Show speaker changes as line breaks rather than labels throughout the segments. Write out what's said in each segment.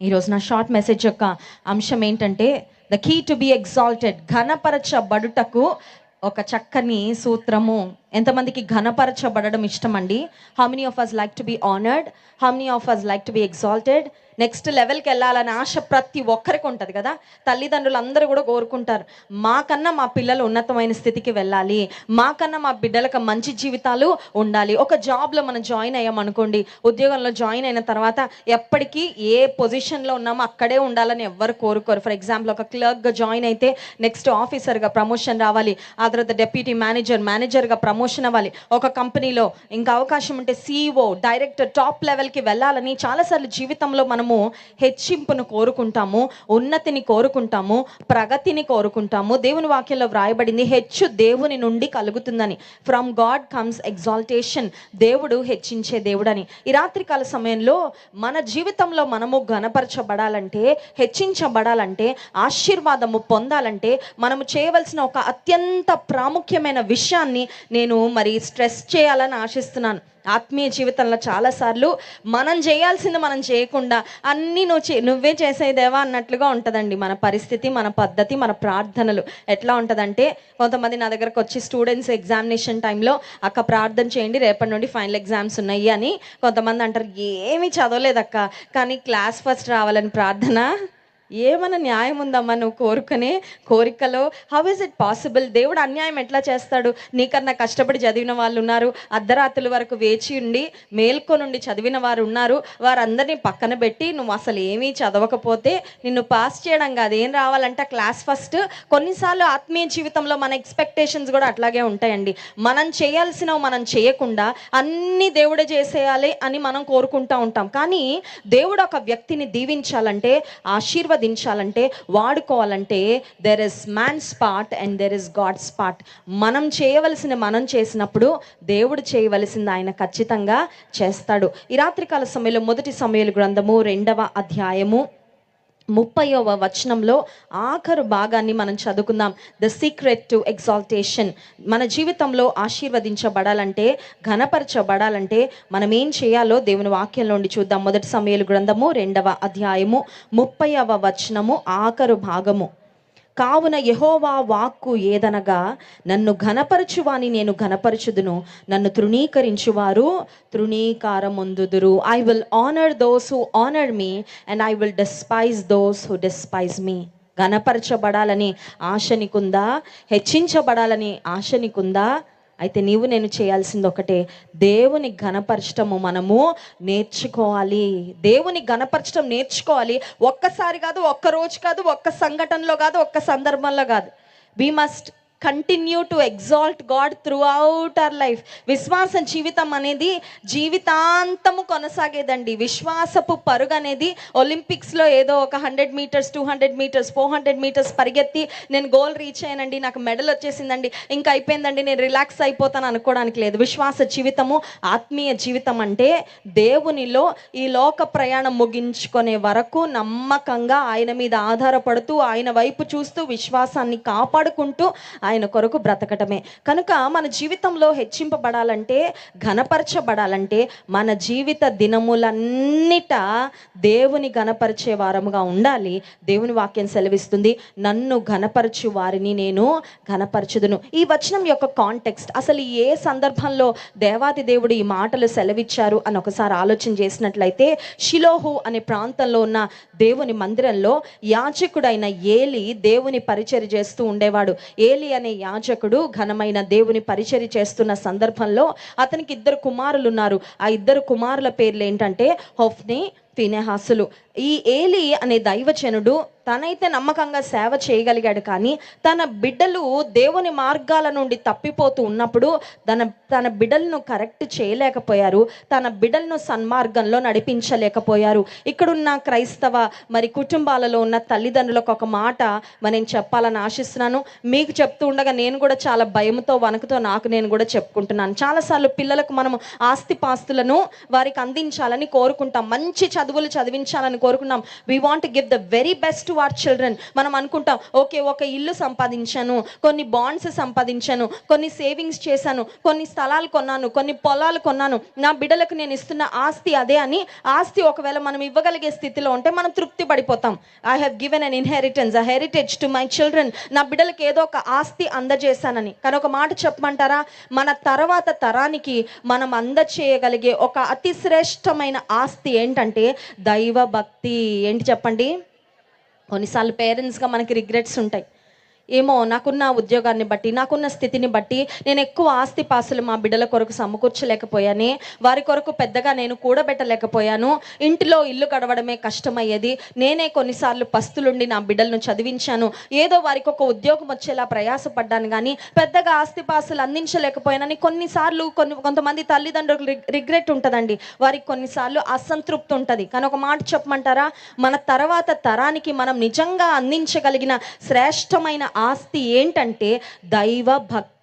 ఈరోజు నా short message యొక్క అంశం ఏంటంటే the key to be exalted ఘనపరచబడుటకు ఒక చక్కని సూత్రము. ఎంతమందికి ఘనపరచబడడం ఇష్టం అండి how many of us like to be honoured how many of us like to be exalted next లెవెల్కి వెళ్ళాలనే ఆశ ప్రతి ఒక్కరికి ఉంటుంది కదా? తల్లిదండ్రులు అందరూ కూడా కోరుకుంటారు. మాకన్నా మా పిల్లలు ఉన్నతమైన స్థితికి వెళ్ళాలి. మాకన్నా మా బిడ్డలకు మంచి జీవితాలు ఉండాలి. ఒక జాబ్లో మనం జాయిన్ అయ్యామనుకోండి ఉద్యోగంలో జాయిన్ అయిన తర్వాత ఎప్పటికీ ఏ పొజిషన్లో ఉన్నామో అక్కడే ఉండాలని ఎవ్వరు కోరుకోరు. ఫర్ ఎగ్జాంపుల్ ఒక క్లర్క్గా జాయిన్ అయితే నెక్స్ట్ ఆఫీసర్గా ప్రమోషన్ రావాలి. ఆ తర్వాత డెప్యూటీ మేనేజర్ మేనేజర్గా ప్రమోషన్ అవ్వాలి. ఒక కంపెనీలో ఇంకా అవకాశం ఉంటే సీఈఓ డైరెక్టర్ టాప్ లెవెల్కి వెళ్ళాలని చాలాసార్లు జీవితంలో మనం మనము హెచ్చింపును కోరుకుంటాము ఉన్నతిని కోరుకుంటాము ప్రగతిని కోరుకుంటాము. దేవుని వాక్యంలో వ్రాయబడింది హెచ్చు దేవుని నుండి కలుగుతుందని. ఫ్రమ్ గాడ్ కమ్స్ ఎగ్జాల్టేషన్ దేవుడు హెచ్చించే దేవుడని. ఈ రాత్రికాల సమయంలో మన జీవితంలో మనము ఘనపరచబడాలంటే హెచ్చించబడాలంటే ఆశీర్వాదము పొందాలంటే మనము చేయవలసిన ఒక అత్యంత ప్రాముఖ్యమైన విషయాన్ని నేను మరి స్ట్రెస్ చేయాలని ఆశిస్తున్నాను. ఆత్మీయ జీవితంలో చాలాసార్లు మనం చేయాల్సింది మనం చేయకుండా అన్నీ నువ్వు చే నువ్వే చేసేదేవా అన్నట్లుగా ఉంటుందండి మన పరిస్థితి మన పద్ధతి మన ప్రార్థనలు. ఎట్లా ఉంటుందంటే కొంతమంది నా దగ్గరకు వచ్చి స్టూడెంట్స్ ఎగ్జామినేషన్ టైంలో అక్క ప్రార్థన చేయండి రేపటి నుండి ఫైనల్ ఎగ్జామ్స్ ఉన్నాయి అని కొంతమంది అంటారు. ఏమీ చదవలేదక్క కానీ క్లాస్ ఫస్ట్ రావాలని ప్రార్థన? ఏమైనా న్యాయం ఉందమ్మా నువ్వు కోరుకునే కోరికలో? హౌ ఇస్ ఇట్ పాసిబుల్ దేవుడు అన్యాయం ఎట్లా చేస్తాడు? నీకన్నా కష్టపడి చదివిన వాళ్ళు ఉన్నారు. అర్ధరాత్రుల వరకు వేచి ఉండి మేల్కొనుండి చదివిన వారు ఉన్నారు. వారందరినీ పక్కన పెట్టి నువ్వు అసలు ఏమీ చదవకపోతే నిన్ను పాస్ చేయడం కాదు. ఏం రావాలంటే క్లాస్ ఫస్ట్ కొన్నిసార్లు ఆత్మీయ జీవితంలో మన ఎక్స్పెక్టేషన్స్ కూడా అట్లాగే ఉంటాయండి. మనం చేయాల్సినవి మనం చేయకుండా అన్ని దేవుడే చేసేయాలి అని మనం కోరుకుంటూ ఉంటాం. కానీ దేవుడు ఒక వ్యక్తిని దీవించాలంటే ఆస్వాదించాలంటే వాడుకోవాలంటే there is man's part and there is God's part మనం చేయవలసిన మనం చేసినప్పుడు దేవుడు చేయవలసింది ఆయన ఖచ్చితంగా చేస్తాడు. ఈ రాత్రికాల సమయంలో మొదటి సమయాల గ్రంథము రెండవ అధ్యాయము ముప్పైవ వచనంలో ఆఖరు భాగాన్ని మనం చదువుకుందాం. ద సీక్రెట్ టు ఎగ్జాల్టేషన్ మన జీవితంలో ఆశీర్వదించబడాలంటే ఘనపరచబడాలంటే మనం ఏం చేయాలో దేవుని వాక్యంలో నుండి చూద్దాం. మొదటి సమయాలు గ్రంథము రెండవ అధ్యాయము ముప్పైవ వచనము ఆఖరు భాగము. కావున యహోవా వాక్కు ఏదనగా నన్ను ఘనపరచువాని నేను ఘనపరచుదును నన్ను తృణీకరించువారు తృణీకారముందుదురు. I will honour those who honour me and I will despise those who despise me ఘనపరచబడాలని ఆశ నీకుందా? హెచ్చించబడాలని ఆశ నీకుందా? అయితే నీవు నేను చేయాల్సింది ఒకటే దేవుని ఘనపరచటము మనము నేర్చుకోవాలి. దేవుని ఘనపరచడం నేర్చుకోవాలి. ఒక్కసారి కాదు ఒక్క రోజు కాదు ఒక్క సంఘటనలో కాదు ఒక్క సందర్భంలో కాదు. We must continue to exalt God throughout our life విశ్వాస జీవితం అనేది జీవితాంతము కొనసాగేదండి. విశ్వాసపు పరుగు అనేది ఒలింపిక్స్లో ఏదో ఒక hundred metres two hundred metres four hundred metres పరిగెత్తి నేను గోల్ రీచ్ అయ్యానండి. నాకు మెడల్ వచ్చేసిందండి. ఇంకా అయిపోయిందండి. నేను రిలాక్స్ అయిపోతాను అనుకోవడానికి లేదు. విశ్వాస జీవితము ఆత్మీయ జీవితం అంటే దేవునిలో ఈ లోక ప్రయాణం ముగించుకునే వరకు నమ్మకంగా ఆయన మీద ఆధారపడుతూ ఆయన వైపు చూస్తూ విశ్వాసాన్ని కాపాడుకుంటూ ఆయన కొరకు బ్రతకటమే. కనుక మన జీవితంలో హెచ్చింపబడాలంటే ఘనపరచబడాలంటే మన జీవిత దినములన్నిట దేవుని ఘనపరిచే వారముగా ఉండాలి. దేవుని వాక్యం సెలవిస్తుంది నన్ను ఘనపరచు వారిని నేను ఘనపరచుదును. ఈ వచనం యొక్క కాంటెక్స్ట్ అసలు ఏ సందర్భంలో దేవాది దేవుడు ఈ మాటలు సెలవిచ్చారు అని ఒకసారి ఆలోచన చేసినట్లయితే షిలోహు అనే ప్రాంతంలో ఉన్న దేవుని మందిరంలో యాచకుడైన ఏలి దేవుని పరిచర్య చేస్తూ ఉండేవాడు. ఏలి అనే యాజకుడు ఘనమైన దేవుని పరిచర్య చేస్తున్న సందర్భంలో అతనికి ఇద్దరు కుమారులు ఉన్నారు ఆ ఇద్దరు కుమారుల పేర్లు ఏంటంటే హొఫ్ని ఫినెహాసులు. ఈ ఏలి అనే దైవచనుడు తనైతే నమ్మకంగా సేవ చేయగలిగాడు కానీ తన బిడ్డలు దేవుని మార్గాల నుండి తప్పిపోతూ ఉన్నప్పుడు తన తన బిడ్డలను కరెక్ట్ చేయలేకపోయారు. తన బిడ్డలను సన్మార్గంలో నడిపించలేకపోయారు. ఇక్కడున్న క్రైస్తవ మరి కుటుంబాలలో ఉన్న తల్లిదండ్రులకు ఒక మాట మరి నేను చెప్పాలని ఆశిస్తున్నాను. మీకు చెప్తూ ఉండగా నేను కూడా చాలా భయంతో వణుకుతో నాకు నేను కూడా చెప్పుకుంటున్నాను. చాలాసార్లు పిల్లలకు మనము ఆస్తిపాస్తులను వారికి అందించాలని కోరుకుంటాం. మంచి చదువులు చదివించాలని కోరుకున్నాం we want give the very best our children మనం అనుకుంటాం ఓకే ఒక ఇల్లు సంపాదించాను కొన్ని బాండ్స్ సంపాదించాను కొన్ని సేవింగ్స్ చేశాను కొన్ని స్థలాలు కొన్నాను కొన్ని పొలాలు కొన్నాను నా బిడ్డలకు నేను ఇస్తున్న ఆస్తి అదే అని ఆస్తి ఒకవేళ మనం ఇవ్వగలిగే స్థితిలో ఉంటే మనం తృప్తి పడిపోతాం. I have given an inheritance a heritage to my children నా బిడ్డలకు ఏదో ఒక ఆస్తి అందజేశానని. కానీ ఒక మాట చెప్పమంటారా? మన తర్వాత తరానికి మనం అందచేయగలిగే ఒక అతి శ్రేష్టమైన ఆస్తి ఏంటంటే దైవ భక్తి ఏంటి చెప్పండి? కొన్నిసార్లు పేరెంట్స్గా మనకి రిగ్రెట్స్ ఉంటాయి. ఏమో నాకున్న ఉద్యోగాన్ని బట్టి నాకున్న స్థితిని బట్టి నేను ఎక్కువ ఆస్తి పాసులు మా బిడ్డల కొరకు సమకూర్చలేకపోయాను వారి కొరకు పెద్దగా నేను కూడబెట్టలేకపోయాను. ఇంటిలో ఇల్లు గడవడమే కష్టమయ్యేది. నేనే కొన్నిసార్లు పస్తులుండి నా బిడ్డలను చదివించాను. ఏదో వారికి ఒక ఉద్యోగం వచ్చేలా ప్రయాసపడ్డాను కానీ పెద్దగా ఆస్తి పాసులు అందించలేకపోయానని కొన్నిసార్లు కొన్ని కొంతమంది తల్లిదండ్రులకు రిగ్రెట్ ఉంటుందండి. వారికి కొన్నిసార్లు అసంతృప్తి ఉంటుంది. కానీ ఒక మాట చెప్పమంటారా? మన తర్వాత తరానికి మనం నిజంగా అందించగలిగిన శ్రేష్టమైన ఆస్తి ఏంటంటే దైవ భక్తి.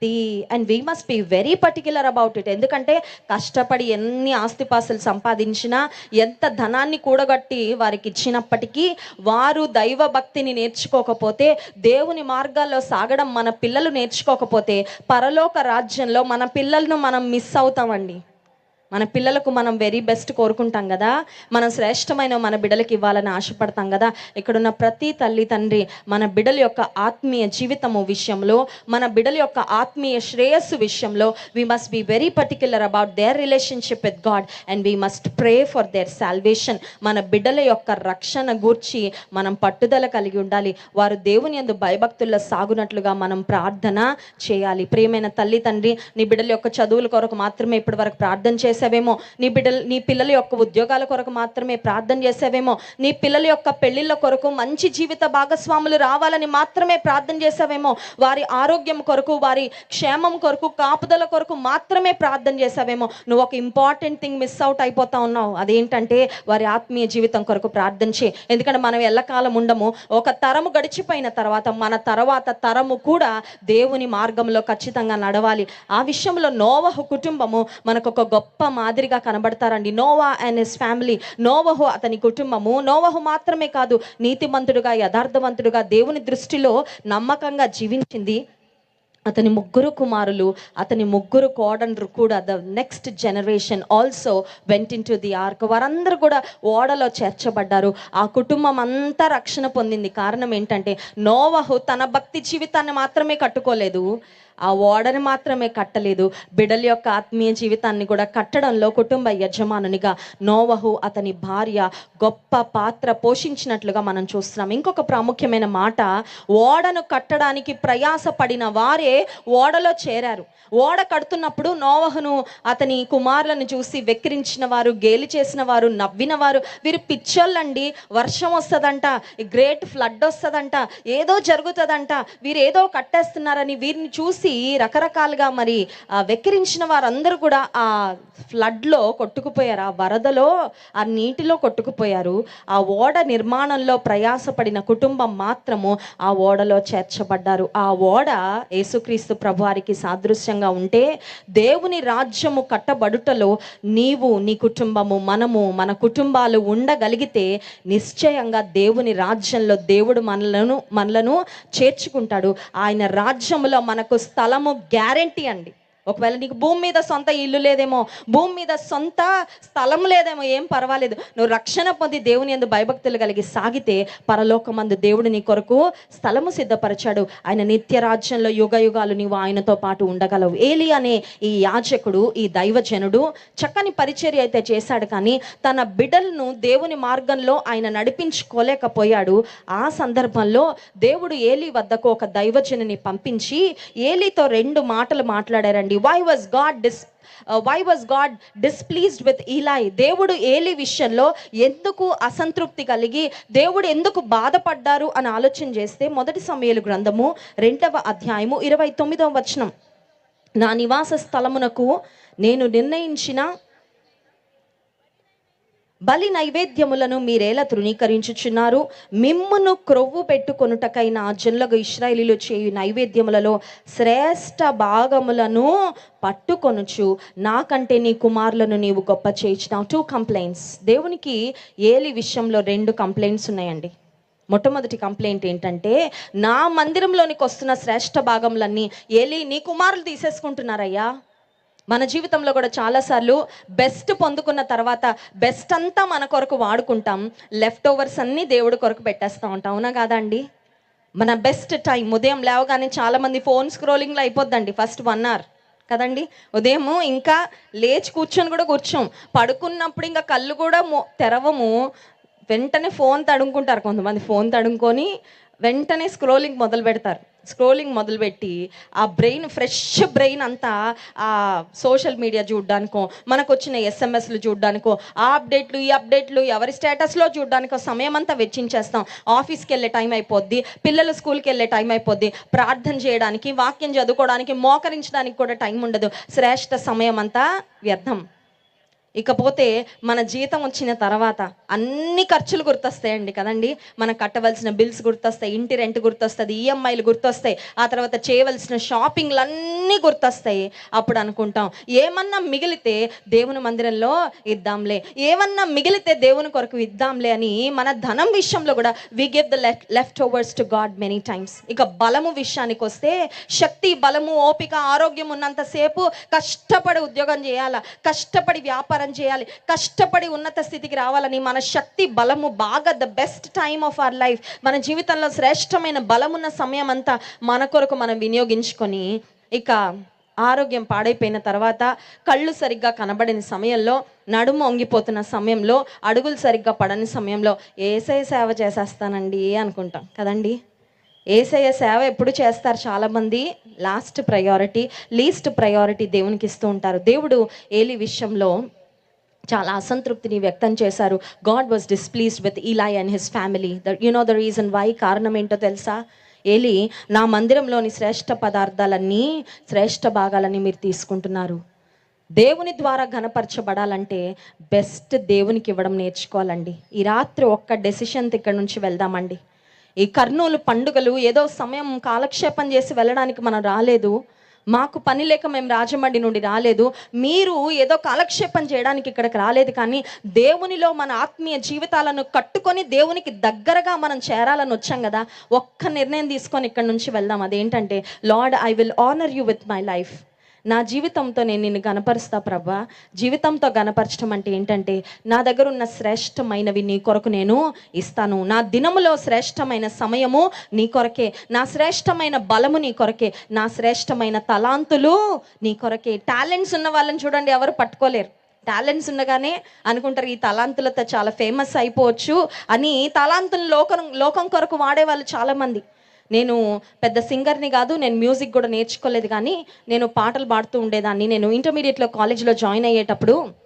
And we must be very particular about it ఎందుకంటే కష్టపడి ఎన్ని ఆస్తిపాస్తులు సంపాదించినా ఎంత ధనాన్ని కూడగట్టి వారికి ఇచ్చినప్పటికీ వారు దైవ భక్తిని నేర్చుకోకపోతే దేవుని మార్గాల్లో సాగడం మన పిల్లలు నేర్చుకోకపోతే పరలోక రాజ్యంలో మన పిల్లలను మనం మిస్ అవుతామండి. మన పిల్లలకు మనం వెరీ బెస్ట్ కోరుకుంటాం కదా. మనం శ్రేష్టమైన మన బిడ్డలకి ఇవ్వాలని ఆశపడతాం కదా. ఇక్కడున్న ప్రతి తల్లి తండ్రి మన బిడ్డల యొక్క ఆత్మీయ జీవితము విషయంలో మన బిడ్డల యొక్క ఆత్మీయ శ్రేయస్సు విషయంలో we must be very particular about their relationship with God and we must pray for their salvation మన బిడ్డల యొక్క రక్షణ గూర్చి మనం పట్టుదల కలిగి ఉండాలి. వారు దేవుని యందు భయభక్తుల్లో సాగునట్లుగా మనం ప్రార్థన చేయాలి. ప్రియమైన తల్లి తండ్రి నీ బిడ్డల యొక్క చదువుల కొరకు మాత్రమే ఇప్పటి వరకు ప్రార్థన చేసావేమో? నీ బిడ్డలు నీ పిల్లల యొక్క ఉద్యోగాల కొరకు మాత్రమే ప్రార్థన చేసావేమో? నీ పిల్లల యొక్క పెళ్ళిళ్ళ కొరకు మంచి జీవిత భాగస్వాములు రావాలని మాత్రమే ప్రార్థన చేసావేమో? వారి ఆరోగ్యం కొరకు వారి క్షేమం కొరకు కాపుదల కొరకు మాత్రమే ప్రార్థన చేసావేమో? నువ్వు ఒక ఇంపార్టెంట్ థింగ్ మిస్ అవుట్ అయిపోతా ఉన్నావు. అదేంటంటే వారి ఆత్మీయ జీవితం కొరకు ప్రార్థన చేయి. ఎందుకంటే మనం ఎల్లకాలం ఉండము. ఒక తరము గడిచిపోయిన తర్వాత మన తర్వాత తరము కూడా దేవుని మార్గంలో ఖచ్చితంగా నడవాలి. ఆ విషయంలో నోవహు కుటుంబము మనకు ఒక గొప్ప మాదిరిగా కనబడతారండి. నోవా అండ్ హిస్ ఫ్యామిలీ నోవహు అతని కుటుంబము. నోవహు మాత్రమే కాదు నీతిమంతుడుగా యథార్థవంతుడుగా దేవుని దృష్టిలో నమ్మకంగా జీవించింది. అతని ముగ్గురు కుమారులు అతని ముగ్గురు కోడన్లు కూడా the next generation also went into the ark వారందరూ కూడా ఓడలో చేర్చబడ్డారు. ఆ కుటుంబం అంతా రక్షణ పొందింది. కారణం ఏంటంటే నోవహు తన భక్తి జీవితాన్ని మాత్రమే కట్టుకోలేదు. ఆ ఓడని మాత్రమే కట్టలేదు. బిడల యొక్క ఆత్మీయ జీవితాన్ని కూడా కట్టడంలో కుటుంబ యజమానునిగా నోవహు అతని భార్య గొప్ప పాత్ర పోషించినట్లుగా మనం చూస్తున్నాం. ఇంకొక ప్రాముఖ్యమైన మాట ఓడను కట్టడానికి ప్రయాసపడిన వారే ఓడలో చేరారు. ఓడ కడుతున్నప్పుడు నోవహును అతని కుమారులను చూసి వెక్కిరించిన వారు గేలి చేసిన వారు నవ్విన వారు వీరు పిచ్చోళ్ళండి వర్షం వస్తుందంట గ్రేట్ ఫ్లడ్ వస్తుందంట ఏదో జరుగుతుందంట వీరు ఏదో కట్టేస్తున్నారని వీరిని చూసి రకరకాలుగా మరి ఆ, వెక్కిరించిన వారందరూ కూడా ఆ ఫ్లడ్లో కొట్టుకుపోయారు ఆ వరదలో ఆ నీటిలో కొట్టుకుపోయారు. ఆ ఓడ నిర్మాణంలో ప్రయాసపడిన కుటుంబం మాత్రము ఆ ఓడలో చేర్చబడ్డారు. ఆ ఓడ యేసుక్రీస్తు ప్రభువారికి సాదృశ్యంగా ఉంటే దేవుని రాజ్యము కట్టబడుటలో నీవు నీ కుటుంబము మనము మన కుటుంబాలు ఉండగలిగితే నిశ్చయంగా దేవుని రాజ్యంలో దేవుడు మనలను మనలను చేర్చుకుంటాడు. ఆయన రాజ్యములో మనకు స్థలము గ్యారంటీ అండి. ఒకవేళ నీకు భూమి మీద సొంత ఇల్లు లేదేమో భూమి మీద సొంత స్థలం లేదేమో ఏం పర్వాలేదు. నువ్వు రక్షణ పొంది దేవుని ఎందు భయభక్తులు కలిగి సాగితే పరలోకమందు దేవుడు నీ కొరకు స్థలము సిద్ధపరిచాడు. ఆయన నిత్య రాజ్యంలో యుగ యుగాలు నీవు ఆయనతో పాటు ఉండగలవు. ఏలి అనే ఈ యాజకుడు ఈ దైవజనుడు చక్కని పరిచర్య అయితే చేశాడు కానీ తన బిడ్డలను దేవుని మార్గంలో ఆయన నడిపించుకోలేకపోయాడు. ఆ సందర్భంలో దేవుడు ఏలి వద్దకు ఒక దైవజనుని పంపించి ఏలితో రెండు మాటలు మాట్లాడారండి. Why was God dis why was God displeased with Eli దేవుడు ఏలి విషయంలో ఎందుకు అసంతృప్తి కలిగి దేవుడు ఎందుకు బాధపడ్డారు అని ఆలోచన చేస్తే మొదటి సమయాలు గ్రంథము రెండవ అధ్యాయము ఇరవై తొమ్మిదవ వచనం. నా నివాస స్థలమునకు నేను నిర్ణయించిన బలి నైవేద్యములను మీరేలా తృణీకరించుచున్నారు? మిమ్మును క్రొవ్వు పెట్టుకొనుటకైన నా జనులకు ఇస్రాయేలీలు చేయు నైవేద్యములలో శ్రేష్ఠ భాగములను పట్టుకొనుచు నాకంటే నీ కుమారులను నీవు గొప్ప చేయించినావు. టూ కంప్లైంట్స్ దేవునికి ఏలి విషయంలో రెండు కంప్లైంట్స్ ఉన్నాయండి. మొట్టమొదటి కంప్లైంట్ ఏంటంటే నా మందిరంలోనికి వస్తున్న శ్రేష్ఠ భాగములన్నీ ఏలి నీ కుమారులు తీసేసుకుంటున్నారయ్యా. మన జీవితంలో కూడా చాలాసార్లు బెస్ట్ పొందుకున్న తర్వాత బెస్ట్ అంతా మన కొరకు వాడుకుంటాం. లెఫ్ట్ ఓవర్స్ అన్నీ దేవుడి కొరకు పెట్టేస్తూ ఉంటాం. అవునా కాదా అండి? మన బెస్ట్ టైం ఉదయం లేవగానే చాలామంది ఫోన్ స్క్రోలింగ్లో అయిపోద్దండి ఫస్ట్ వన్ అవర్ కదండి? ఉదయము ఇంకా లేచి కూర్చొని కూడా కూర్చోం. పడుకున్నప్పుడు ఇంకా కళ్ళు కూడా తెరవము. వెంటనే ఫోన్ తడుముకుంటారు కొంతమంది. ఫోన్ తడుముకొని వెంటనే స్క్రోలింగ్ మొదలు పెడతారు. స్క్రోలింగ్ మొదలుపెట్టి ఆ బ్రెయిన్ ఫ్రెష్ బ్రెయిన్ అంతా ఆ సోషల్ మీడియా చూడడానికో మనకు వచ్చిన ఎస్ఎంఎస్లు చూడడానికో ఆ అప్డేట్లు ఈ అప్డేట్లు ఎవరి స్టేటస్లో చూడడానికో సమయం అంతా వెచ్చించేస్తాం. ఆఫీస్కి వెళ్ళే టైం అయిపోద్ది పిల్లలు స్కూల్కి వెళ్ళే టైం అయిపోద్ది ప్రార్థన చేయడానికి వాక్యం చదువుకోవడానికి మోకరించడానికి కూడా టైం ఉండదు. శ్రేష్ట సమయం అంతా వ్యర్థం. ఇకపోతే మన జీతం వచ్చిన తర్వాత అన్ని ఖర్చులు గుర్తొస్తాయండి కదండి. మనం కట్టవలసిన బిల్స్ గుర్తొస్తాయి ఇంటి రెంట్ గుర్తొస్తుంది ఈఎంఐలు గుర్తొస్తాయి ఆ తర్వాత చేయవలసిన షాపింగ్లు అన్నీ గుర్తొస్తాయి. అప్పుడు అనుకుంటాం ఏమన్నా మిగిలితే దేవుని మందిరంలో ఇద్దాంలే ఏమన్నా మిగిలితే దేవుని కొరకు ఇద్దాంలే అని మన ధనం విషయంలో కూడా we give the leftovers to God many times ఇక బలము విషయానికి వస్తే శక్తి బలము ఓపిక ఆరోగ్యం ఉన్నంతసేపు కష్టపడి ఉద్యోగం చేయాలా కష్టపడి వ్యాపారం చేయాలి. కష్టపడి ఉన్నత స్థితికి రావాలని మన శక్తి బలము బాగా the best time of our life మన జీవితంలో శ్రేష్టమైన బలమున్న సమయం అంతా మన కొరకు మనం వినియోగించుకొని ఇక ఆరోగ్యం పాడైపోయిన తర్వాత కళ్ళు సరిగ్గా కనబడని సమయంలో నడుము వంగిపోతున్న సమయంలో అడుగులు సరిగ్గా పడని సమయంలో ఏసఐ సేవ చేసేస్తానండి అనుకుంటాం. కదండి? ఏసయ్య సేవ ఎప్పుడు చేస్తారు చాలామంది? లాస్ట్ ప్రయారిటీ లీస్ట్ ప్రయారిటీ దేవునికి ఇస్తూ ఉంటారు. దేవుడు ఏలి విషయంలో చాలా అసంతృప్తిని వ్యక్తం చేశారు. God was displeased with Eli and his family. The you know the reason why కారణం ఏంటో తెలుసా? ఏలి నా మందిరంలోని శ్రేష్ఠ పదార్థాలన్నీ శ్రేష్ఠ భాగాలన్నీ మీరు తీసుకుంటున్నారు. దేవుని ద్వారా ఘనపరచబడాలంటే బెస్ట్ దేవునికి ఇవ్వడం నేర్చుకోవాలండి. ఈ రాత్రి ఒక్క డెసిషన్ ఇక్కడ నుంచి వెళ్దామండి. ఈ కర్నూలు పండుగలు ఏదో సమయం కాలక్షేపం చేసి వెళ్ళడానికి మనం రాలేదు. మాకు పని లేక మేము రాజమండ్రి నుండి రాలేదు. మీరు ఏదో కాలక్షేపం చేయడానికి ఇక్కడికి రాలేదు కానీ దేవునిలో మన ఆత్మీయ జీవితాలను కట్టుకొని దేవునికి దగ్గరగా మనం చేరాలని వచ్చాం కదా. ఒక్క నిర్ణయం తీసుకొని ఇక్కడ నుంచి వెళ్దాం. అదేంటంటే Lord I will honour you with my life నా జీవితంతో నేను నిన్ను గనపరుస్తా ప్రభా. జీవితంతో గనపరచడం అంటే ఏంటంటే నా దగ్గర ఉన్న శ్రేష్టమైనవి నీ కొరకు నేను ఇస్తాను. నా దినములో శ్రేష్టమైన సమయము నీ కొరకే. నా శ్రేష్టమైన బలము నీ కొరకే. నా శ్రేష్టమైన తలాంతులు నీ కొరకే. టాలెంట్స్ ఉన్న వాళ్ళని చూడండి ఎవరు పట్టుకోలేరు. టాలెంట్స్ ఉండగానే అనుకుంటారు ఈ తలాంతులతో చాలా ఫేమస్ అయిపోవచ్చు అని తలాంతులు లోకం లోకం కొరకు వాడే వాళ్ళు చాలామంది. నేను పెద్ద సింగర్ని కాదు నేను మ్యూజిక్ కూడా నేర్చుకోలేదు కానీ నేను పాటలు పాడుతూ ఉండేదాన్ని. నేను ఇంటర్మీడియట్లో కాలేజ్లో జాయిన్ అయ్యేటప్పుడు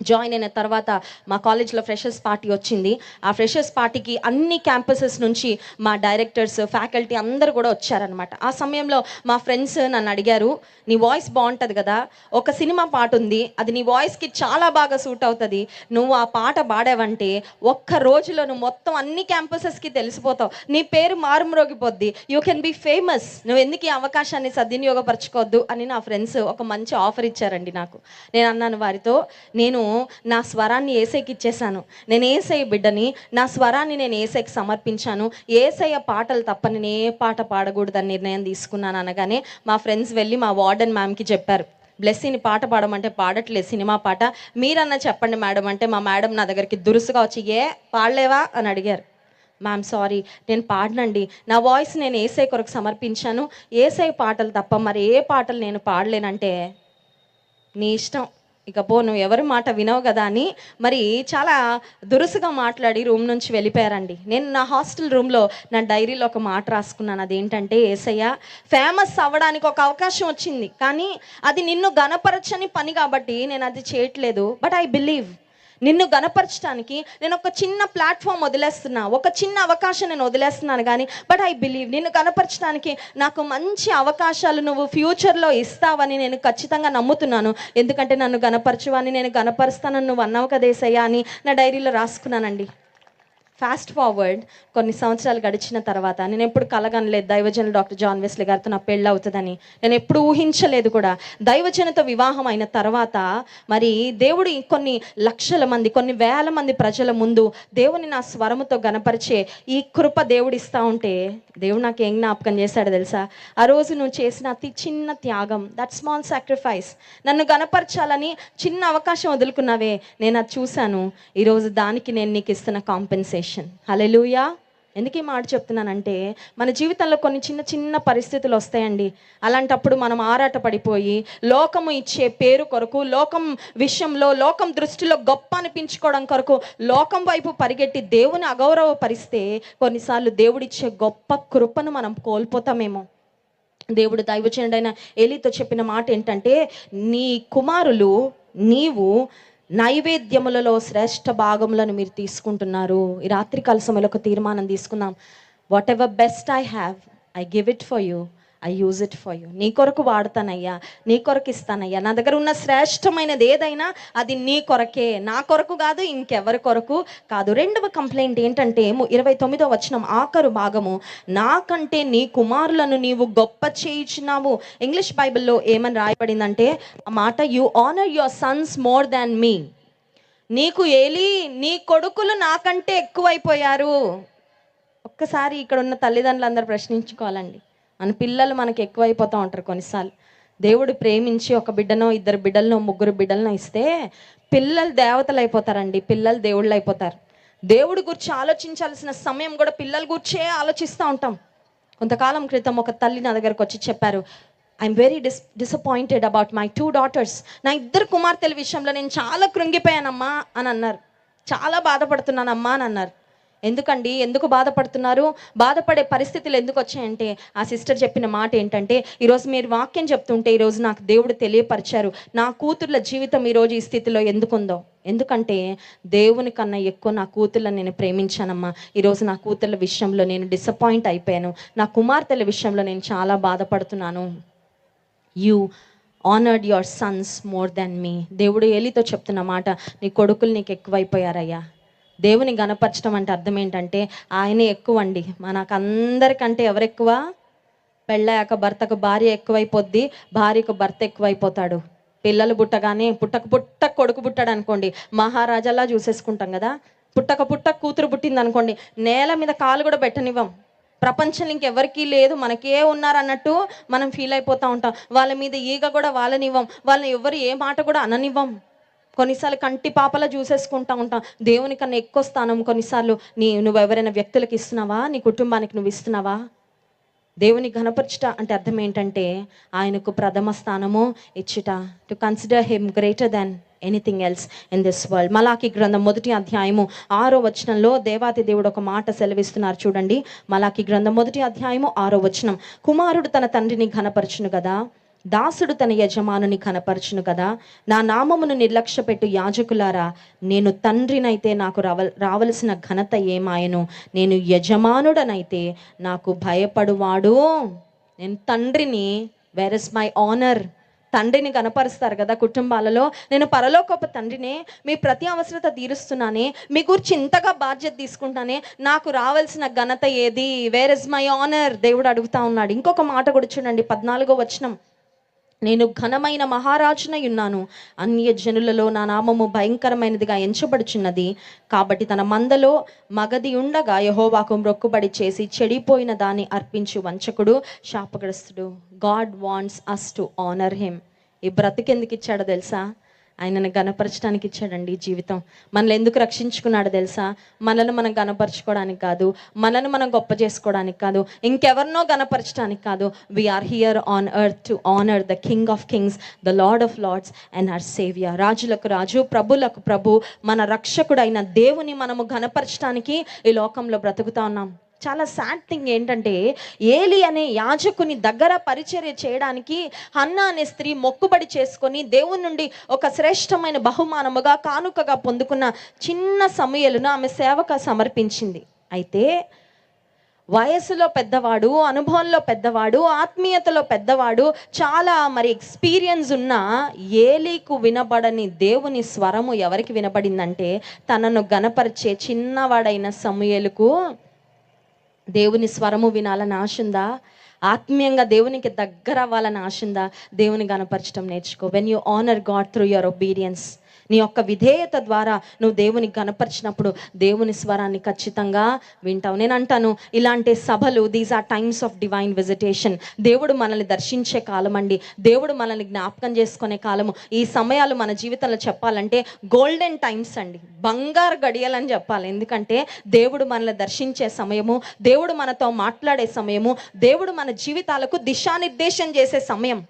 జాయిన్ అయిన తర్వాత మా కాలేజ్లో ఫ్రెషర్స్ పార్టీ వచ్చింది. ఆ ఫ్రెషర్స్ పార్టీకి అన్ని క్యాంపసెస్ నుంచి మా డైరెక్టర్స్ ఫ్యాకల్టీ అందరు కూడా వచ్చారనమాట ఆ సమయంలో మా ఫ్రెండ్స్ నన్ను అడిగారు నీ వాయిస్ బాగుంటుంది కదా ఒక సినిమా పాట ఉంది అది నీ వాయిస్కి చాలా బాగా సూట్ అవుతుంది నువ్వు ఆ పాట పాడావంటే ఒక్క రోజులో నువ్వు మొత్తం అన్ని క్యాంపసెస్కి తెలిసిపోతావు నీ పేరు మారుమ్రోగిపోద్ది యూ కెన్ బి ఫేమస్ నువ్వు ఎందుకు ఈ అవకాశాన్ని సద్వినియోగపరచుకోవద్దు అని నా ఫ్రెండ్స్ ఒక మంచి ఆఫర్ ఇచ్చారండి నాకు. నేను అన్నాను వారితో నేను నా స్వరాన్ని ఏసైకి ఇచ్చేసాను నేను ఏసై బిడ్డని నా స్వరాన్ని నేను ఏసైకి సమర్పించాను. ఏసయ్య పాటలు తప్ప నేను ఏ పాట పాడకూడదని నిర్ణయం తీసుకున్నాను అనగానే మా ఫ్రెండ్స్ వెళ్ళి మా వార్డెన్ మ్యామ్కి చెప్పారు. బ్లెస్సీని పాట పాడమంటే పాడట్లేదు సినిమా పాట. మీరన్నా చెప్పండి మేడం అంటే మా మేడం నా దగ్గరికి దురుసుగా వచ్చి ఏ పాడలేవా? అని అడిగారు. మ్యామ్ సారీ నేను పాడనండి. నా వాయిస్ నేను ఏసై కొరకు సమర్పించాను. ఏసై పాటలు తప్ప మరి ఏ పాటలు నేను పాడలేనంటే నీ ఇష్టం. ఇక పో నువ్వు ఎవరి మాట వినవు కదా అని మరి చాలా దురుసుగా మాట్లాడి రూమ్ నుంచి వెళ్ళిపోయారండి. నేను నా హాస్టల్ రూమ్లో నా డైరీలో ఒక మాట రాసుకున్నాను. అదేంటంటే ఏసయ్య ఫేమస్ అవ్వడానికి ఒక అవకాశం వచ్చింది. కానీ అది నిన్ను గనపరచని పని కాబట్టి నేను అది చేయట్లేదు. బట్ ఐ బిలీవ్ నిన్ను గనపరచడానికి నేను ఒక చిన్న ప్లాట్ఫామ్ వదిలేస్తున్నా. ఒక చిన్న అవకాశం నేను వదిలేస్తున్నాను కానీ బట్ ఐ బిలీవ్ నిన్ను గనపరచడానికి నాకు మంచి అవకాశాలు నువ్వు ఫ్యూచర్లో ఇస్తావని నేను ఖచ్చితంగా నమ్ముతున్నాను. ఎందుకంటే నన్ను గనపరచువని నేను గనపరుస్తానని నువ్వు అన్నావు కదేసయ్యా అని నా డైరీలో రాసుకున్నానండి. ఫాస్ట్ ఫార్వర్డ్ కొన్ని సంవత్సరాలు గడిచిన తర్వాత నేను ఎప్పుడు కలగనలేదు. దైవజనులు డాక్టర్ జాన్ వెస్లీ గారితో నా పెళ్ళి అవుతుందని నేను ఎప్పుడు ఊహించలేదు కూడా. దైవజనతో వివాహం అయిన తర్వాత మరి దేవుడు కొన్ని లక్షల మంది కొన్ని వేల మంది ప్రజల ముందు దేవుని నా స్వరముతో గనపరిచే ఈ కృప దేవుడు ఇస్తా ఉంటే దేవుడు నాకు ఏం జ్ఞాపకం చేశాడు తెలుసా? ఆ రోజు నువ్వు చేసిన అతి చిన్న త్యాగం దట్ స్మాల్ సాక్రిఫైస్ నన్ను గనపరచాలని చిన్న అవకాశం వదులుకున్నావే. నేను అది చూశాను. ఈరోజు దానికి నేను నీకు ఇస్తున్న కాంపెన్సేషన్ హలెలూయా ఎందుకు ఈ మాట చెప్తున్నానంటే మన జీవితంలో కొన్ని చిన్న చిన్న పరిస్థితులు వస్తాయండి. అలాంటప్పుడు మనం ఆరాట పడిపోయి లోకము ఇచ్చే పేరు కొరకు లోకం విషయంలో లోకం దృష్టిలో గొప్ప అనిపించుకోవడం కొరకు లోకం వైపు పరిగెట్టి దేవుని అగౌరవపరిస్తే కొన్నిసార్లు దేవుడిచ్చే గొప్ప కృపను మనం కోల్పోతామేమో. దేవుడు దైవచనుడైన ఏలితో చెప్పిన మాట ఏంటంటే నీ కుమారులు నీవు నైవేద్యములలో శ్రేష్ఠ భాగములను మీరు తీసుకుంటున్నారు. ఈ రాత్రికాల సమయంలో ఒక తీర్మానం తీసుకుందాం. Whatever best I have I give it for you I use it for you నీ కొరకు వాడతానయ్యా నీ కొరకు ఇస్తానయ్యా. నా దగ్గర ఉన్న శ్రేష్టమైనది ఏదైనా అది నీ కొరకే. నా కొరకు కాదు ఇంకెవరి కొరకు కాదు. రెండవ కంప్లైంట్ ఏంటంటే ఇరవై తొమ్మిదో వచ్చిన ఆఖరు భాగము. నాకంటే నీ కుమారులను నీవు గొప్ప చేయించినావు. ఇంగ్లీష్ బైబిల్లో ఏమని రాయబడిందంటే ఆ మాట you honour your sons more than me నీకు ఏలి నీ కొడుకులు నాకంటే ఎక్కువైపోయారు. ఒక్కసారి ఇక్కడ ఉన్న తల్లిదండ్రులందరూ ప్రశ్నించుకోవాలండి. మన పిల్లలు మనకి ఎక్కువైపోతూ ఉంటారు కొన్నిసార్లు. దేవుడు ప్రేమించి ఒక బిడ్డనో ఇద్దరు బిడ్డలనో ముగ్గురు బిడ్డలనో ఇస్తే పిల్లలు దేవతలు అయిపోతారండి. పిల్లలు దేవుళ్ళు అయిపోతారు. దేవుడి గురించి ఆలోచించాల్సిన సమయం కూడా పిల్లల గురించే ఆలోచిస్తూ ఉంటాం. కొంతకాలం క్రితం ఒక తల్లి నా దగ్గరకు వచ్చి చెప్పారు I'm very dis disappointed about my two daughters నా ఇద్దరు కుమార్తెల విషయంలో నేను చాలా కృంగిపోయానమ్మా అని అన్నారు. చాలా బాధపడుతున్నానమ్మా అని అన్నారు. ఎందుకండి? ఎందుకు బాధపడుతున్నారు? బాధపడే పరిస్థితులు ఎందుకు వచ్చాయంటే ఆ సిస్టర్ చెప్పిన మాట ఏంటంటే ఈరోజు మీరు వాక్యం చెప్తుంటే ఈరోజు నాకు దేవుడు తెలియపరిచారు. నా కూతుర్ల జీవితం ఈరోజు ఈ స్థితిలో ఎందుకుందో? ఎందుకంటే దేవుని కన్నా ఎక్కువ నా కూతుర్లను నేను ప్రేమించానమ్మా. ఈరోజు నా కూతుర్ల విషయంలో నేను డిసప్పాయింట్ అయిపోయాను. నా కుమార్తెల విషయంలో నేను చాలా బాధపడుతున్నాను. You honoured your sons more than me దేవుడు ఎలితో చెప్తున్న మాట నీ కొడుకులు నీకు ఎక్కువైపోయారయ్యా. దేవుని గనపరచడం అంటే అర్థం ఏంటంటే ఆయన ఎక్కువ అండి మనకందరికంటే ఎవరెక్కువ? పెళ్ళాక భర్తకు భార్య ఎక్కువైపోద్ది భార్యకు భర్త ఎక్కువైపోతాడు. పిల్లలు పుట్టగానే పుట్టక పుట్టక కొడుకు పుట్టాడు అనుకోండి మహారాజాలా చూసేసుకుంటాం కదా. పుట్టక పుట్టక కూతురు పుట్టింది అనుకోండి నేల మీద కాలు కూడా పెట్టనివ్వం. ప్రపంచం ఇంకెవరికీ లేదు మనకే ఉన్నారన్నట్టు మనం ఫీల్ అయిపోతూ ఉంటాం. వాళ్ళ మీద ఈగ కూడా వాళ్ళనివ్వం వాళ్ళని ఎవరు ఏ మాట కూడా అననివ్వం. కొన్నిసార్లు కంటి పాపలా చూసేసుకుంటా ఉంటాం. దేవుని కన్నా ఎక్కువ స్థానం కొన్నిసార్లు నీ నువ్వు ఎవరైనా వ్యక్తులకు ఇస్తున్నావా? నీ కుటుంబానికి నువ్వు ఇస్తున్నావా? దేవుని ఘనపరచుట అంటే అర్థం ఏంటంటే ఆయనకు ప్రథమ స్థానము ఇచ్చుట. To consider him greater than anything else in this world మలాకి గ్రంథం మొదటి అధ్యాయము ఆరో వచనంలో దేవాతి దేవుడు ఒక మాట సెలవిస్తున్నారు చూడండి. మలాకి గ్రంథం మొదటి అధ్యాయము ఆరో వచనం. కుమారుడు తన తండ్రిని ఘనపరచును కదా దాసుడు తన యజమానుని కనపరచును కదా. నా నామమును నిర్లక్ష్యపెట్టు యాజకులారా నేను తండ్రినైతే నాకు రావ రావలసిన ఘనత ఏమాయను? నేను యజమానుడనైతే నాకు భయపడువాడు. నేను తండ్రిని వేర్ ఇస్ మై ఆనర్ తండ్రిని కనపరుస్తారు కదా కుటుంబాలలో. నేను పరలోకొప్ప తండ్రినే మీ ప్రతి అవసరత తీరుస్తున్నానే మీ గురించి ఇంతగా బాధ్యత తీసుకుంటానే నాకు రావాల్సిన ఘనత ఏది? వేర్ ఇస్ మై ఆనర్ దేవుడు అడుగుతా ఉన్నాడు. ఇంకొక మాట కూడా చూడండి పద్నాలుగో వచనం. నేను ఘనమైన మహారాజునై ఉన్నాను. అన్య జనులలో నా నామము భయంకరమైనదిగా ఎంచబడుచున్నది. కాబట్టి తన మందలో మగది ఉండగా యహోవాకు మొక్కుబడి చేసి చెడిపోయిన దాన్ని అర్పించి వంచకుడు శాపగ్రస్తుడు. God wants us to honour him. ఈ బ్రతికెందుకు ఇచ్చాడో తెలుసా? ఆయనను గనపరచడానికి ఇచ్చాడండి ఈ జీవితం. మనల్ని ఎందుకు రక్షించుకున్నాడు తెలుసా? మనల్ని మనం గనపరచుకోవడానికి కాదు మనల్ని మనం గొప్ప చేసుకోవడానికి కాదు ఇంకెవరినో గనపరచడానికి కాదు. We are here on earth to honour the King of kings the Lord of lords and our saviour రాజులకు రాజు ప్రభులకు ప్రభు మన రక్షకుడైన దేవుని మనము గనపరచడానికి ఈ లోకంలో బ్రతుకుతా ఉన్నాం. చాలా సాడ్ థింగ్ ఏంటంటే ఏలి అనే యాజకుని దగ్గర పరిచర్య చేయడానికి హన్న అనే స్త్రీ మొక్కుబడి చేసుకొని దేవుని నుండి ఒక శ్రేష్టమైన బహుమానముగా కానుకగా పొందుకున్న చిన్న సమయలను ఆమె సేవక సమర్పించింది. అయితే వయసులో పెద్దవాడు అనుభవంలో పెద్దవాడు ఆత్మీయతలో పెద్దవాడు చాలా మరి ఎక్స్పీరియన్స్ ఉన్న ఏలీకు వినబడని దేవుని స్వరము ఎవరికి వినబడిందంటే తనను గనపరిచే చిన్నవాడైన సమయలకు దేవుని స్వరము వినాలని ఆశ ఉందా ఆత్మీయంగా దేవునికి దగ్గర అవ్వాలని ఆశ ఉందా దేవుని గనపరచడం నేర్చుకో. When you honour God through your obedience నీ యొక్క విధేయత ద్వారా నువ్వు దేవుని గనపరిచినప్పుడు దేవుని స్వరాన్ని ఖచ్చితంగా వింటావు. నేను అంటాను ఇలాంటి సభలు these are times of divine visitation దేవుడు మనల్ని దర్శించే కాలం అండి. దేవుడు మనల్ని జ్ఞాపకం చేసుకునే కాలము. ఈ సమయాలు మన జీవితంలో చెప్పాలంటే గోల్డెన్ టైమ్స్ అండి. బంగారు గడియలని చెప్పాలి. ఎందుకంటే దేవుడు మనల్ని దర్శించే సమయము దేవుడు మనతో మాట్లాడే సమయము దేవుడు మన జీవితాలకు దిశానిర్దేశం చేసే సమయం.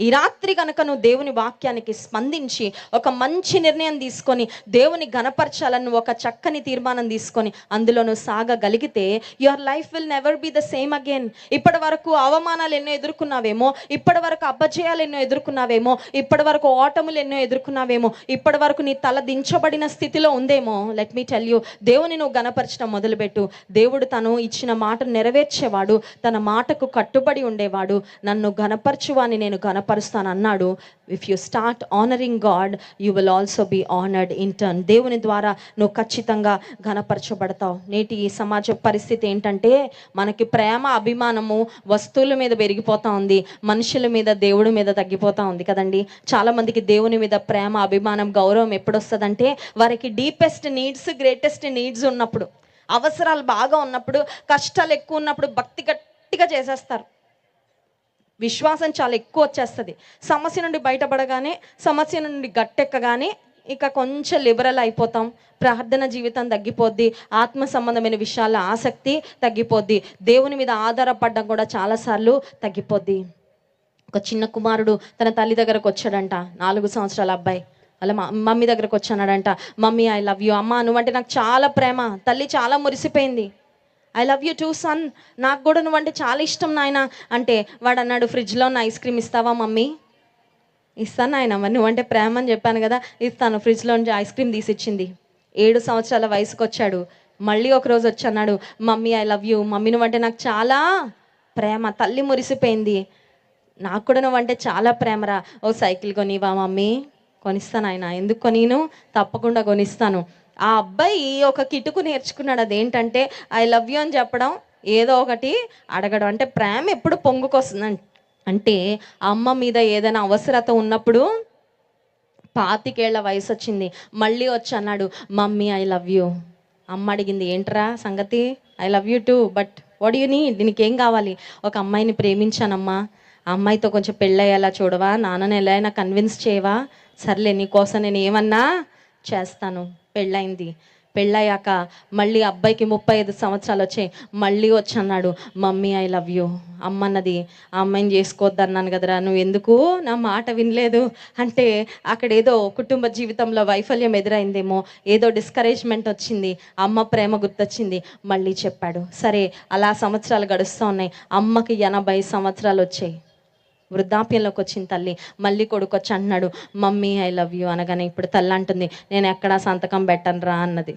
ఈ రాత్రి కనుక నువ్వు దేవుని వాక్యానికి స్పందించి ఒక మంచి నిర్ణయం తీసుకొని దేవుని గనపరచాలని ఒక చక్కని తీర్మానం తీసుకొని అందులో నువ్వు సాగగలిగితే your life will never be the same again ఇప్పటి వరకు అవమానాలు ఎన్నో ఎదుర్కొన్నావేమో ఇప్పటి వరకు అపజయాలు ఎన్నో ఎదుర్కొన్నావేమో ఇప్పటి వరకు ఓటములు ఎన్నో ఎదుర్కొన్నావేమో ఇప్పటి వరకు నీ తల దించబడిన స్థితిలో ఉందేమో? లెట్ మీ టెల్ యూ దేవుని నువ్వు గనపరచడం మొదలుపెట్టు. దేవుడు తను ఇచ్చిన మాట నెరవేర్చేవాడు తన మాటకు కట్టుబడి ఉండేవాడు. నన్ను గనపరచువాని నేను గనప అన్నాడు if you start honouring God you will also be honoured in turn దేవుని ద్వారా నువ్వు ఖచ్చితంగా గనపరచబడతావు నేటి ఈ సమాజ పరిస్థితి ఏంటంటే మనకి ప్రేమ అభిమానము వస్తువుల మీద పెరిగిపోతా ఉంది. మనుషుల మీద దేవుడి మీద తగ్గిపోతా ఉంది కదండి. చాలామందికి దేవుని మీద ప్రేమ అభిమానం గౌరవం ఎప్పుడొస్తుందంటే వారికి డీపెస్ట్ నీడ్స్ గ్రేటెస్ట్ నీడ్స్ ఉన్నప్పుడు అవసరాలు బాగా ఉన్నప్పుడు కష్టాలు ఎక్కువ ఉన్నప్పుడు భక్తి గట్టిగా చేసేస్తారు. విశ్వాసం చాలా ఎక్కువ వచ్చేస్తుంది. సమస్య నుండి బయటపడగానే సమస్య నుండి గట్టెక్కగానే ఇక కొంచెం లిబరల్ అయిపోతాం. ప్రార్థన జీవితం తగ్గిపోద్ది. ఆత్మ సంబంధమైన విషయాల ఆసక్తి తగ్గిపోద్ది. దేవుని మీద ఆధారపడడం కూడా చాలాసార్లు తగ్గిపోద్ది. ఒక చిన్న కుమారుడు తన తల్లి దగ్గరకు వచ్చాడంట నాలుగు సంవత్సరాల అబ్బాయి. వాళ్ళ మా మమ్మీ దగ్గరకు వచ్చాడంట మమ్మీ ఐ లవ్ యూ అమ్మ నువ్వంటే నాకు చాలా ప్రేమ. తల్లి చాలా మురిసిపోయింది. I love you too son నాకు కూడా నువ్వంటే చాలా ఇష్టం నాయన. అంటే వాడు అన్నాడు ఫ్రిడ్జ్లో ఉన్న ఐస్ క్రీమ్ ఇస్తావా మమ్మీ? ఇస్తాను ఆయన నువ్వు నువ్వంటే ప్రేమ అని చెప్పాను కదా. ఇస్తాను ఫ్రిడ్జ్లో నుంచి ఐస్ క్రీమ్ తీసిచ్చింది. ఏడు సంవత్సరాల వయసుకు వచ్చాడు మళ్ళీ ఒకరోజు వచ్చి అన్నాడు mummy I love you mummy నువ్వంటే నాకు చాలా ప్రేమ. తల్లి మురిసిపోయింది. నాకు కూడా నువ్వంటే చాలా ప్రేమరా. ఓ సైకిల్ కొనివా మమ్మీ? కొనిస్తాను ఆయన ఎందుకు కొనిను తప్పకుండా కొనిస్తాను. ఆ అబ్బాయి ఒక కిటుకు నేర్చుకున్నాడు. అదేంటంటే ఐ లవ్ యూ అని చెప్పడం ఏదో ఒకటి అడగడం. అంటే ప్రేమ ఎప్పుడు పొంగుకొస్తుంది అంటే అమ్మ మీద ఏదైనా అవసరత ఉన్నప్పుడు పాతికేళ్ళ వయసు వచ్చింది మళ్ళీ వచ్చి అన్నాడు. Mummy I love you. అమ్మ అడిగింది ఏంట్రా సంగతి? I love you too but what you నీ దీనికి ఏం కావాలి? ఒక అమ్మాయిని ప్రేమించానమ్మా. ఆ అమ్మాయితో కొంచెం పెళ్ళయ్యేలా చూడవా? నాన్నని ఎలా అయినా కన్విన్స్ చేయవా? సర్లే నీకోసం నేను ఏమన్నా చేస్తాను. పెళ్ళైంది. పెళ్ళయ్యాక మళ్ళీ అబ్బాయికి ముప్పై ఐదు సంవత్సరాలు వచ్చాయి. మళ్ళీ వచ్చి అన్నాడు మమ్మీ ఐ లవ్ యూ అమ్మన్నది ఆ అమ్మాయిని చేసుకోవద్దన్నాను కదరా నువ్వు ఎందుకు నా మాట వినలేదు. అంటే అక్కడ ఏదో కుటుంబ జీవితంలో వైఫల్యం ఎదురైందేమో ఏదో డిస్కరేజ్మెంట్ వచ్చింది అమ్మ ప్రేమ గుర్తొచ్చింది మళ్ళీ చెప్పాడు. సరే అలా సంవత్సరాలు గడుస్తూ ఉన్నాయి. అమ్మకి ఎనభై సంవత్సరాలు వచ్చాయి. వృద్ధాప్యంలోకి వచ్చిన తల్లి మళ్ళీ కొడుకు వచ్చి అన్నాడు మమ్మీ ఐ లవ్ యూ అనగానే ఇప్పుడు తల్లి అంటుంది నేను ఎక్కడా సంతకం పెట్టను రా అన్నది.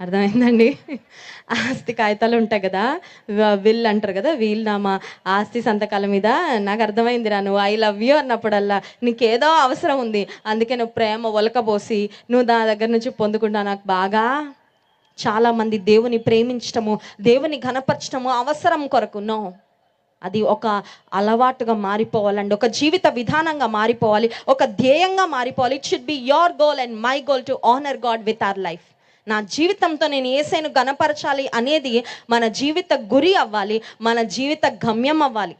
అర్థమైందండి? ఆస్తి కాగితాలు ఉంటాయి కదా వ- విల్ అంటారు కదా వీల్నామా ఆస్తి సంతకాల మీద నాకు అర్థమైంది రా నువ్వు ఐ లవ్ యూ అన్నప్పుడల్లా నీకేదో అవసరం ఉంది అందుకే నువ్వు ప్రేమ ఒలకబోసి నువ్వు దాని దగ్గర నుంచి పొందుకుంటా నాకు బాగా చాలామంది దేవుని ప్రేమించటము దేవుని ఘనపరచటము అవసరం కొరకు నో అది ఒక అలవాటుగా మారిపోవాలండి ఒక జీవిత విధానంగా మారిపోవాలి ఒక ధ్యేయంగా మారిపోవాలి. It should be your goal and my goal to honour God with our life నా జీవితంతో నేను ఏసైను గణపరచాలి అనేది మన జీవిత గురి అవ్వాలి మన జీవిత గమ్యం అవ్వాలి.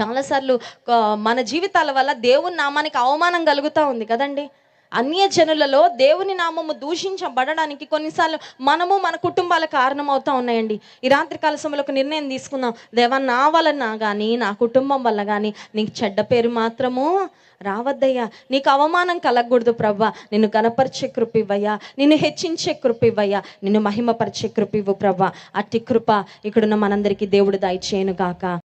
చాలాసార్లు మన జీవితాల వల్ల దేవుని నామానికి అవమానం కలుగుతూ ఉంది కదండి? అన్య జనులలో దేవుని నామము దూషించబడడానికి కొన్నిసార్లు మనము మన కుటుంబాల కారణమవుతా ఉన్నాయండి. ఈ రాత్రి కాల సమయంలో ఒక నిర్ణయం తీసుకుందాం. దేవా నా వలన కానీ నా కుటుంబం వల్ల కానీ నీకు చెడ్డ పేరు మాత్రము రావద్దయ్యా. నీకు అవమానం కలగకూడదు ప్రభా. నిన్ను కనపరిచే కృప ఇవ్వయ్యా నిన్ను హెచ్చించే కృప ఇవ్వయ్యా నిన్ను మహిమపరిచే కృప ఇవ్వు ప్రభా. అట్టి కృప ఇక్కడున్న మనందరికీ దేవుడు దయచేయను గాక